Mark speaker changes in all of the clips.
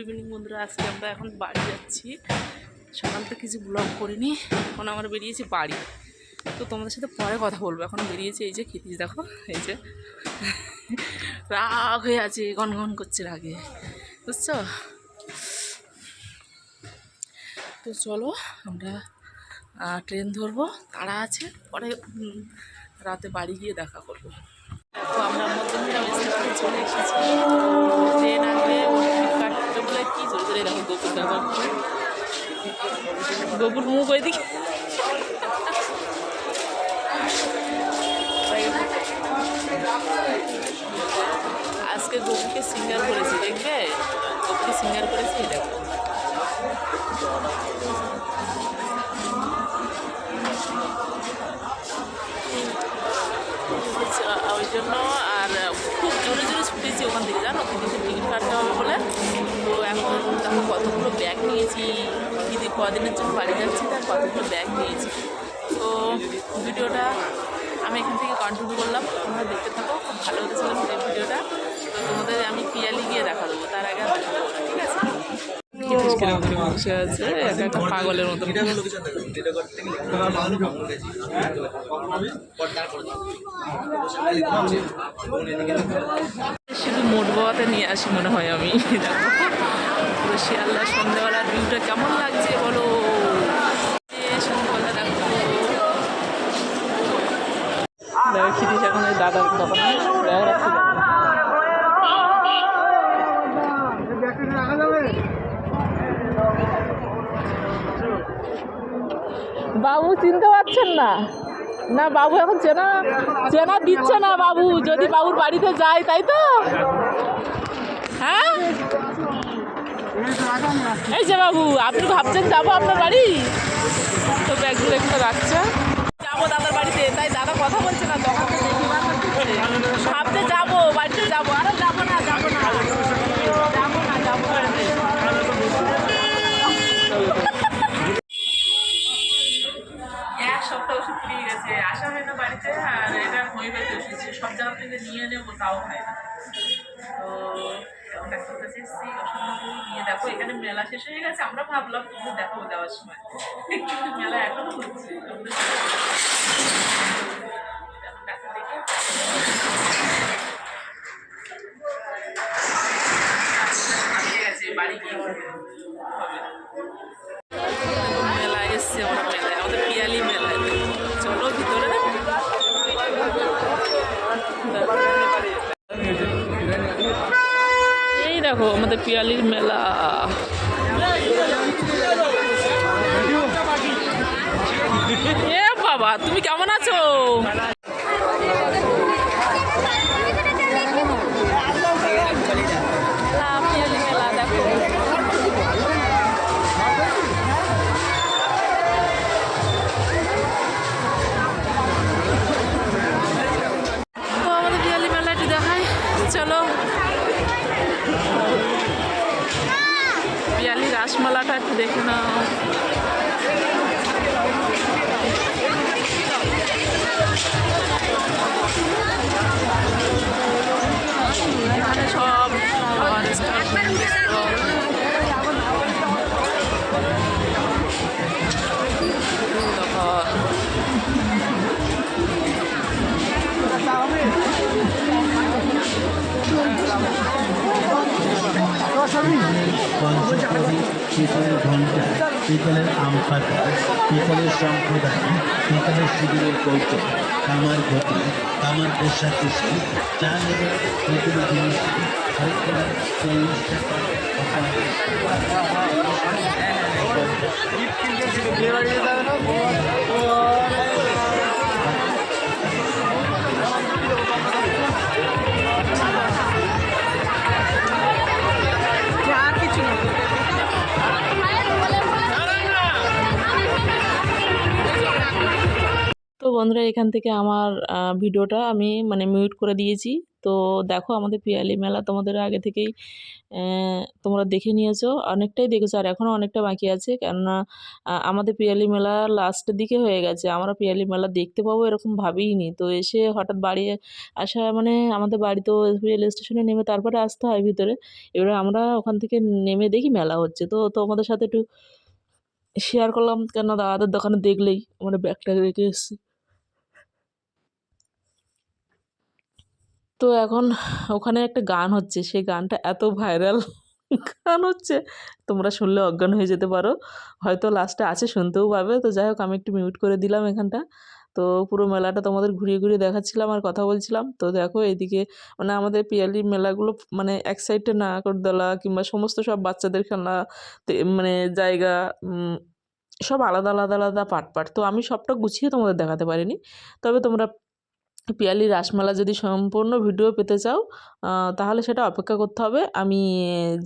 Speaker 1: তো ইভিনিং বন্ধুরা। আজকে আমরা এখন বাড়ি যাচ্ছি। সকাল থেকে কিছু ব্লগ করিনি। এখন আমরা বেরিয়েছি বাড়ি। তো তোমাদের সাথে পরে কথা বলব। এখন বেরিয়েছি এই যে ক্ষিতিস দেখো, এই যে রাগ হয়ে আছে, গনগন করছে রাগে। বুঝছ? তো চলো, আমরা ট্রেন ধরবো। তারা আছে। পরে রাতে বাড়ি গিয়ে দেখা করব। তো আমরা স্টেশনে চলে এসেছি। ট্রেন আসবে বলে কি দেখো গোপুর গোপুর মুখ ওইদিকে। আজকে গোপুকে সিঙ্গার করেছি, দেখবে? গোপুকে সিঙ্গার করেছি দেখো। ওই জন্য আর খুব জোরে জোরে ছুটেছি ওখান থেকে, জানো? কিন্তু টিকিট কাটতে হবে বলে। কতগুলো ব্যাগ নিয়েছি দিদি কদিনের জন্য বাড়ি যাচ্ছি তার কতগুলো ব্যাগ নিয়েছি। তো ভিডিওটা আমি এখান থেকে কন্টিনিউ করলাম তোমরা দেখতে থাকো খুব ভালো হতে ছিল এই ভিডিওটা। তো তোমাদের আমি পিয়ালি গিয়ে দেখা দেবো তার আগে ঠিক আছে? বসে আছে একটা পাগলের মতো। শুধু মোট বাবাতে নিয়ে আসি মনে হয় আমি দেখো। পুরো শিয়ালদা সন্ধ্যাবেলার ভিউটা কেমন লাগছে বলো? খিরিস এখন ওই দাদার দোকানে বাবু চিনতে পারছেন না? না, বাবু এখন চেনা চেনা দিচ্ছে না বাবু। যদি বাবুর বাড়িতে যায়, তাই তো? হ্যাঁ? এই যে বাবু, আপনি ভাবছেন যাব আপনার বাড়ি তো ব্যাগগুলো একটু রাখছে যাব দাদার বাড়িতে, তাই দাদা কথা বলছে না, তখন। ভাবতে যাব মেলা এসছে আমাদের পিয়ালি মেলায় চলো ভিতরে এই দেখো আমাদের পিয়ালির মেলা। এ বাবা তুমি কেমন আছো?
Speaker 2: পঞ্চকবি পিতলের ঘণ্টা পিতলের আম পাতা পিতলের সম্প্রদায় পিতলের শিবিরের কৌতুক কামার গতি কামার পোশাক কৃষি চা নেবে পিতলের জিনিস চল্লিশ
Speaker 1: বন্ধুরা, এখান থেকে আমার ভিডিওটা আমি মানে মিউট করে দিয়েছি। তো দেখো, আমাদের পিয়ালি মেলা তোমাদের আগে থেকেই তোমরা দেখে নিয়েছো, অনেকটাই দেখেছ, আর এখনও অনেকটা বাকি আছে। কেননা আমাদের পিয়ালি মেলা লাস্টের দিকে হয়ে গেছে। আমরা পিয়ালি মেলা দেখতে পাবো এরকম ভাবিনি তো এসে হঠাৎ বাড়ি আসা মানে আমাদের বাড়ি তো রেল স্টেশনে নেমে তারপরে আসতে হয় ভিতরে। এবারে আমরা ওখান থেকে নেমে দেখি মেলা হচ্ছে। তো তোমাদের সাথে একটু শেয়ার করলাম। কেন দাদাদের দোকানে দেখলেই আমরা ব্যাগটা রেখে এসেছি। তো এখন ওখানে একটা গান হচ্ছে, সেই গানটা এত ভাইরাল গান হচ্ছে, তোমরা শুনলে অজ্ঞান হয়ে যেতে পারো। হয়তো লাস্টে আছে, শুনতেও পাবে তো যাই হোক, আমি একটু মিউট করে দিলাম এখানটা। তো পুরো মেলাটা তোমাদের ঘুরিয়ে ঘুরিয়ে দেখাচ্ছিলাম আর কথা বলছিলাম। তো দেখো এদিকে মানে আমাদের পিয়ালি মেলাগুলো মানে এক সাইডে নাগরদোলা কিংবা সমস্ত সব বাচ্চাদের খেলনা মানে জায়গা সব আলাদা আলাদা আলাদা পার্ট পার্ট তো আমি সবটা গুছিয়ে তোমাদের দেখাতে পারিনি। তবে তোমরা পিয়ালি রাসমালা যদি সম্পূর্ণ ভিডিও পেতে চাও তাহলে সেটা অপেক্ষা করতে হবে। আমি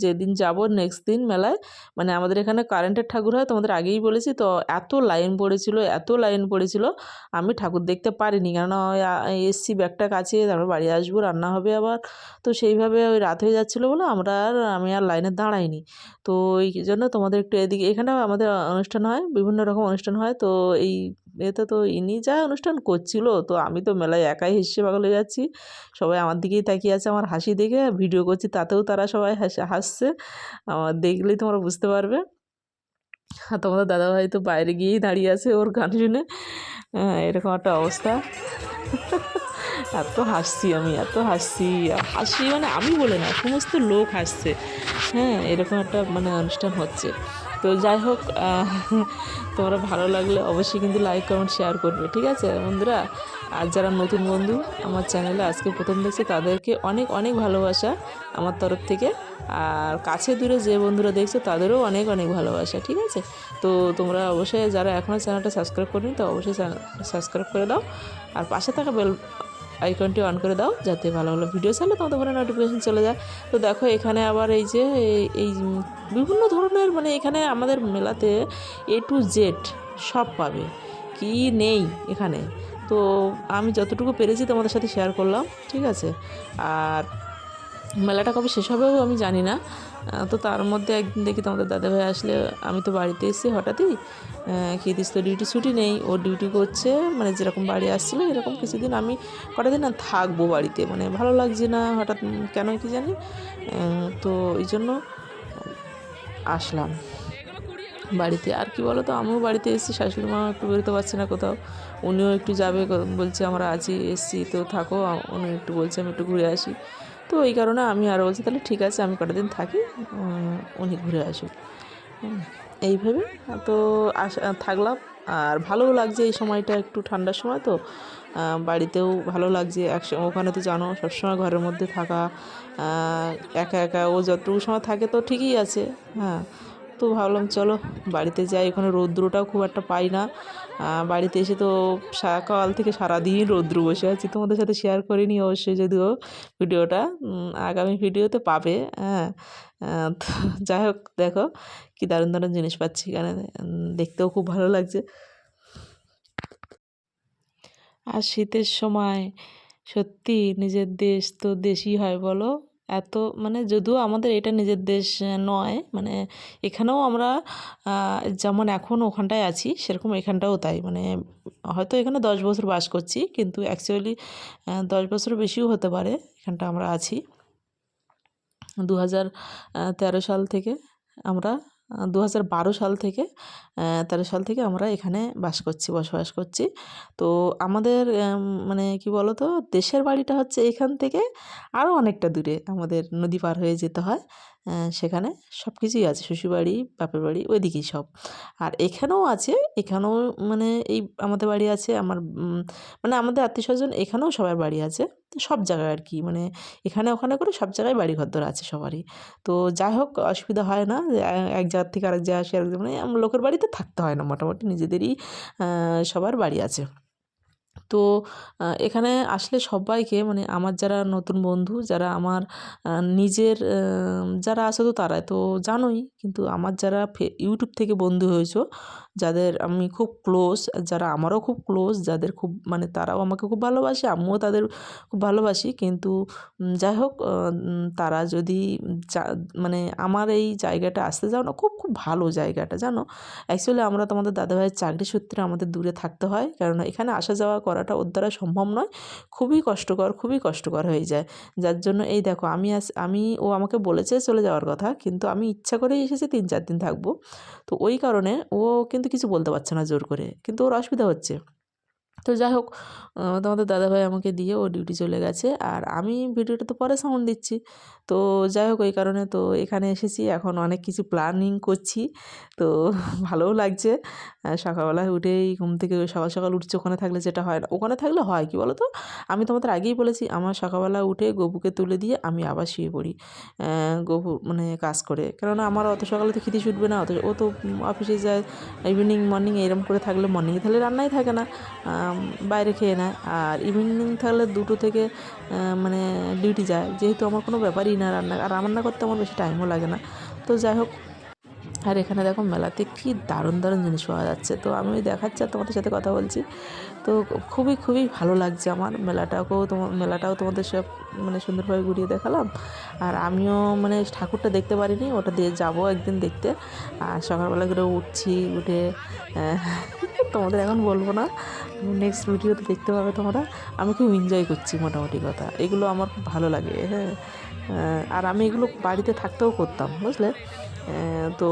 Speaker 1: যেদিন যাব নেক্সট দিন মেলায় মানে আমাদের এখানে কারেন্টের ঠাকুর হয়, তোমাদের আগেই বলেছি, তো এত লাইন পড়েছিল, এত লাইন পড়েছিল, আমি ঠাকুর দেখতে পারিনি। কেননা এসছি ব্যাগটা কাছে, তারপর বাড়ি আসব, রান্না হবে আবার। তো সেইভাবে ওই রাত হয়ে যাচ্ছিল বলে আমরা আর, আমি আর লাইনে দাঁড়াইনি। তো এই জন্য তোমাদের একটু এদিকে, এখানেও আমাদের অনুষ্ঠান হয়, বিভিন্ন রকম অনুষ্ঠান হয়। তো এই এতে তো ইনি যা অনুষ্ঠান করছিল তো আমি তো মেলায় একাই হেসে পাগল যাচ্ছি। সবাই আমার দিকেই তাকিয়ে আছে আমার হাসি দেখে ভিডিও করছি তাতেও তারা সবাই হাসে হাসছে। আমার দেখলেই তোমরা বুঝতে পারবে। আর তোমাদের দাদাভাই তো বাইরে গিয়েই দাঁড়িয়ে আছে ওর গান শুনে। হ্যাঁ, এরকম একটা অবস্থা। এত হাসছি আমি, এত হাসছি। হাসি মানে আমি বলে না, সমস্ত লোক হাসছে। হ্যাঁ এরকম একটা মানে অনুষ্ঠান হচ্ছে। তো যাই হোক তোমরা ভালো লাগলে অবশ্যই কিন্তু লাইক কমেন্ট শেয়ার করবে, ঠিক আছে বন্ধুরা? আর যারা নতুন বন্ধু, আমার চ্যানেলে আজকে প্রথম দেখছে, তাদেরকে অনেক অনেক ভালোবাসা আমার তরফ থেকে। আর কাছে দূরে যে বন্ধুরা দেখছ, তাদেরও অনেক অনেক ভালোবাসা, ঠিক আছে? তো তোমরা অবশ্যই যারা এখনও চ্যানেলটা সাবস্ক্রাইব করেনি, তো অবশ্যই চ্যানেলটা সাবস্ক্রাইব করে দাও। আর পাশে থাকা বেল আইকনটি অন করে দাও, যাতে ভালো ভালো ভিডিও চাইলে তোমাদের ফোনে নোটিফিকেশন চলে যায়। তো দেখো, এখানে আবার এই যে, এই- বিভিন্ন ধরনের মানে এখানে আমাদের মেলাতে এ টু জেড সব পাবে। কি নেই এখানে? তো আমি যতটুকু পেরেছি তোমাদের সাথে শেয়ার করলাম, ঠিক আছে? আর মেলাটা কবে শেষ হবেও আমি জানি না। তো তার মধ্যে একদিন দেখি তোমাদের দাদাভাই আসলে, আমি তো বাড়িতে এসেছি হঠাৎই খিদিস তো ডিউটি ছুটি নেই, ও ডিউটি করছে মানে যেরকম বাড়ি আসছিল এরকম কিছুদিন আমি কটা দিন না থাকব বাড়িতে মানে ভালো লাগছে না, হঠাৎ কেন কি জানি তো এই জন্য আসলাম। বাড়িতে, আর কি বলো তো আমিও বাড়িতে এসেছি, শাশুড়ি মা একটু বেরোতে পারছে না কোথাও, উনিও একটু যাবে, বলছে আমরা আছি এসছি, তো থাকো উনি একটু বলছে আমি একটু ঘুরে আসি। তো ওই কারণে আমি আর বলছি, তাহলে ঠিক আছে, আমি কটা দিন থাকি উনি ঘুরে আসুক। এইভাবে তো আসা থাকলাম। আর ভালোও লাগছে এই সময়টা একটু ঠান্ডার সময় তো। বাড়িতেও ভালো লাগছে, একসঙ্গে, ওখানে তো জানো, সবসময় ঘরের মধ্যে থাকা একা একা, ও যতটুকু সময় থাকে তো ঠিকই আছে হ্যাঁ। তো ভাবলাম, চলো, বাড়িতে যাই। ওখানে রৌদ্রটাও খুব একটা পাই না। বাড়িতে এসে তো সকাল থেকে সারাদিন রৌদ্র বসে আছি। তোমাদের সাথে শেয়ার করিনি অবশ্যই, যদিও ভিডিওটা আগামী ভিডিওতে পাবে হ্যাঁ। তো যাই হোক, দেখো, কী দারুণ দারুণ জিনিস পাচ্ছি এখানে দেখতেও খুব ভালো লাগছে। আর শীতের সময় সত্যি নিজের দেশ তো দেশই হয়, বলো। এত মানে যদিও আমাদের এটা নিজের দেশ নয় মানে এখানেও আমরা যেমন এখন ওখানটায় আছি, সেরকম এখানটাও তাই। মানে হয়তো এখানে দশ বছর বাস করছি, কিন্তু অ্যাকচুয়ালি দশ বছর বেশিও হতে পারে এখানটা আমরা আছি। দু হাজার তেরো সাল থেকে আমরা দু হাজার বারো সাল থেকে তেরো সাল থেকে আমরা এখানে বাস করছি, বসবাস করছি। তো আমাদের মানে কি বলো তো দেশের বাড়িটা হচ্ছে এখান থেকে আরও অনেকটা দূরে, আমাদের নদী পার হয়ে যেতে হয়। সেখানে সব কিছুই আছে। শ্বশুরবাড়ি, বাপের বাড়ি, ওইদিকেই সব। আর এখানেও আছে, এখানেও মানে এই আমাদের বাড়ি আছে, আমার মানে আমাদের আত্মীয় স্বজন এখানেও সবার বাড়ি আছে। তো সব জায়গায় আর কি মানে এখানে ওখানে করে সব জায়গায় বাড়ি ঘরদর আছে সবারই। তো যাই হোক, অসুবিধা হয় না এক জায়গার থেকে আরেক জায়গায় আসে, আরেক মানে লোকের বাড়িতে থাকতে হয় না মোটামুটি, নিজেদেরই সবার বাড়ি আছে। তো এখানে আসলে সবাইকে মানে আমার যারা নতুন বন্ধু, যারা আমার নিজের যারা আছে তো তারাই তো জানোই। কিন্তু আমার যারা ইউটিউব থেকে বন্ধু হয়েছো, যাদের আমি খুব ক্লোজ যারা আমারও খুব ক্লোজ যাদের খুব মানে তারাও আমাকে খুব ভালোবাসে, আমিও তাদের খুব ভালোবাসি। কিন্তু যাই হোক তারা যদি মানে আমার এই জায়গাটা আসতে যাও না, খুব খুব ভালো জায়গাটা, জানো? অ্যাকচুয়ালি আমরা তোমাদের দাদাভাইয়ের চাকরি সূত্রে আমাদের দূরে থাকতে হয়। কারণ এখানে আসা যাওয়া করাটা ওর দ্বারা সম্ভব নয়। খুবই কষ্টকর খুবই কষ্টকর হয়ে যায়। যার জন্য এই দেখো, আমি আস আমি, ও আমাকে বলেছে চলে যাওয়ার কথা, কিন্তু আমি ইচ্ছা করেই এসেছি তিন, চার দিন থাকব। তো ওই কারণে ও কিন্তু কিছু বলতে পারছে না জোর করে, কিন্তু ওর অসুবিধা হচ্ছে। তো যাই হোক তোমাদের দাদাভাই আমাকে দিয়ে ও ডিউটি চলে গেছে। আর আমি ভিডিওটা তো পরে সাউন্ড দিচ্ছি। তো যাই হোক, ওই কারণে তো এখানে এসেছি। এখন অনেক কিছু প্ল্যানিং করছি। তো ভালোও লাগছে। সকালবেলায় উঠেই ঘুম থেকে সকাল সকাল উঠছে। ওখানে থাকলে যেটা হয় না, ওখানে থাকলে হয় কি বলো তো? আমি তোমাদের আগেই বলেছি, আমার সকালবেলা উঠে গবুকে তুলে দিয়ে আমি আবার শুয়ে পড়ি। গবু মানে কাজ করে। কেননা আমার অত সকালে তো খিদে ছুটবে না। অত, ও তো অফিসে যায় ইভিনিং মর্নিং এরম করে থাকলে মর্নিংয়ে তাহলে রান্নাই থাকে না। বাইরে খেয়ে নেয়। আর ইভিনিং থাকলে দুটো থেকে মানে ডিউটি যায়। যেহেতু আমার কোনো ব্যাপারই না রান্না, আর রান্না করতে আমার বেশি টাইমও লাগে না। তো যাই হোক, আর এখানে দেখো মেলাতে কি দারুণ দারুণ জিনিস পাওয়া যাচ্ছে। তো আমি দেখাচ্ছি আর তোমাদের সাথে কথা বলছি। তো খুবই খুবই ভালো লাগছে আমার মেলাটাকেও তোমার মেলাটাও তোমাদের সব মানে সুন্দরভাবে ঘুরিয়ে দেখালাম। আর আমিও মানে ঠাকুরটা দেখতে পারিনি, ওটা দিয়ে যাব একদিন দেখতে। আর সকালবেলা করে উঠছি, উঠে তোমাদের এখন বলব না নেক্সট ভিডিওতে দেখতে পাবে তোমরা। আমি খুব এনজয় করছি মোটামুটি কথা, এগুলো আমার খুব ভালো লাগে হ্যাঁ। আর আমি এগুলো বাড়িতে থাকতেও করতাম, বুঝলে? তো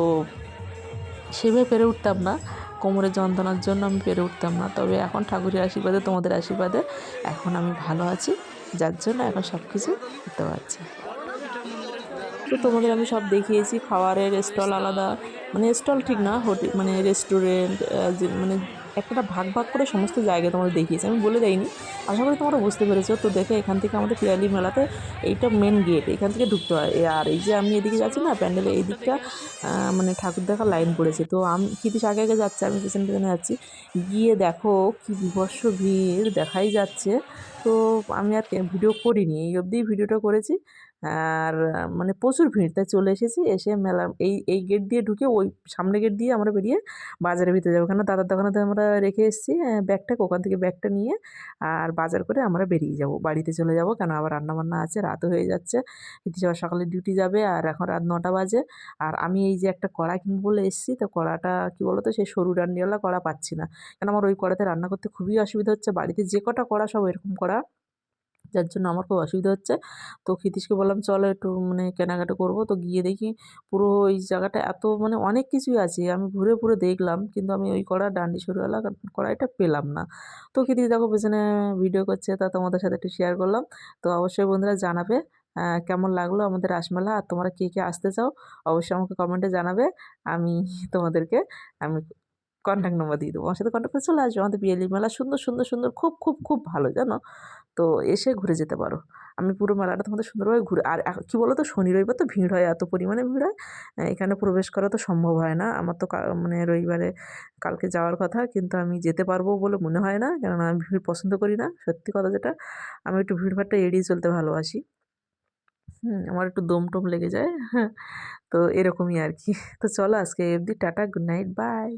Speaker 1: সেভাবে পেরে উঠতাম না। কোমরের যন্ত্রণার জন্য আমি পেরে উঠতাম না। তবে এখন ঠাকুরের আশীর্বাদে, তোমাদের আশীর্বাদে এখন আমি ভালো আছি। যার জন্য এখন সব কিছু করতে পারছি। তো তোমাদের আমি সব দেখিয়েছি। খাবারের স্টল আলাদা মানে স্টল ঠিক না, হোটেল মানে রেস্টুরেন্ট মানে একটা ভাগ ভাগ করে সমস্ত জায়গা তোমাদের দেখিয়েছি। আমি বলে দেয়নি আশা করি তোমরা বুঝতে পেরেছ। তো দেখে, এখান থেকে আমাদের পিয়ালি মেলাতে এইটা মেন গেট এখান থেকে ঢুকতে হয়। আর এই যে আমি এদিকে যাচ্ছি না, প্যান্ডেলে এই দিকটা মানে ঠাকুর দেখার লাইন পড়েছে। তো আমি ক্ষিতিশ আগে আগে যাচ্ছে, আমি পেছনে পেছনে যাচ্ছি। গিয়ে দেখো, কি বিভৎস ভিড় দেখাই যাচ্ছে। তো আমি আর ভিডিও করিনি। এই অবধি ভিডিওটা করেছি। আর মানে প্রচুর ভিড়। তাই চলে এসেছি, এসে মেলা এই এই গেট দিয়ে ঢুকে ওই সামনে গেট দিয়ে আমরা বেরিয়ে বাজারের ভিতরে যাব। কেন দাদার দোকানেতে আমরা রেখে এসেছি ব্যাগটা ওখান থেকে ব্যাগটা নিয়ে আর বাজার করে আমরা বেরিয়ে যাব। বাড়িতে চলে যাব কেন আবার রান্নাবান্না আছে, রাতও হয়ে যাচ্ছে। ইতিশ আবার সকালে ডিউটি যাবে আর এখন রাত নটা বাজে। আর আমি এই যে একটা কড়া কিনবো বলে এসেছি, তো কড়াটা কী বলো তো সেই সরু ডান্ডিওয়ালা কড়া পাচ্ছি না। কেন আমার ওই কড়াতে রান্না করতে খুবই অসুবিধা হচ্ছে। বাড়িতে যে কটা কড়া সব এরকম কড়া। যার জন্য আমার খুব অসুবিধা হচ্ছে। তো ক্ষিতীশকে বললাম, চলো একটু মানে কেনাকাটা করব। তো গিয়ে দেখি পুরো ওই জায়গাটা এত মানে অনেক কিছুই আছে। আমি ঘুরে ঘুরে দেখলাম, কিন্তু আমি ওই কড়া ডান্ডি সরুওয়ালা কড়াইটা পেলাম না। তো ক্ষিতীশ দেখো পেছনে ভিডিও করছে, তা তোমাদের সাথে একটু শেয়ার করলাম। তো অবশ্যই বন্ধুরা জানাবে কেমন লাগল আমাদের রাসমেলা আর তোমরা কে কে আসতে চাও? অবশ্যই আমাকে কমেন্টে জানাবে। আমি তোমাদেরকে, আমি কন্ট্যাক্ট নম্বর দিয়ে দেবো। আমার সাথে কন্ট্যাক্ট করে চলে আসবে। আমাদের বিয়েলি মেলা সুন্দর সুন্দর সুন্দর, খুব খুব খুব ভালো, জানো? তো এসে ঘুরে যেতে পারো। আমি পুরো মেলাটা তোমাদের সুন্দরভাবে ঘুরে, আর কী বলো তো শনি, রবিবার তো ভিড় হয়, এত পরিমাণে ভিড় হয়। এখানে প্রবেশ করা তো সম্ভব হয় না। আমার তো মানে রবিবারে কালকে যাওয়ার কথা, কিন্তু আমি যেতে পারব বলে মনে হয় না। কেননা আমি ভিড় পছন্দ করি না, সত্যি কথা যেটা। আমি একটু ভিড়ভাড়টা এড়িয়ে চলতে ভালোবাসি। হুম, আমার একটু দম টম লেগে যায়। হ্যাঁ তো এরকমই আর কি। তো চলো আজকে অবধি। Tata, good night, bye.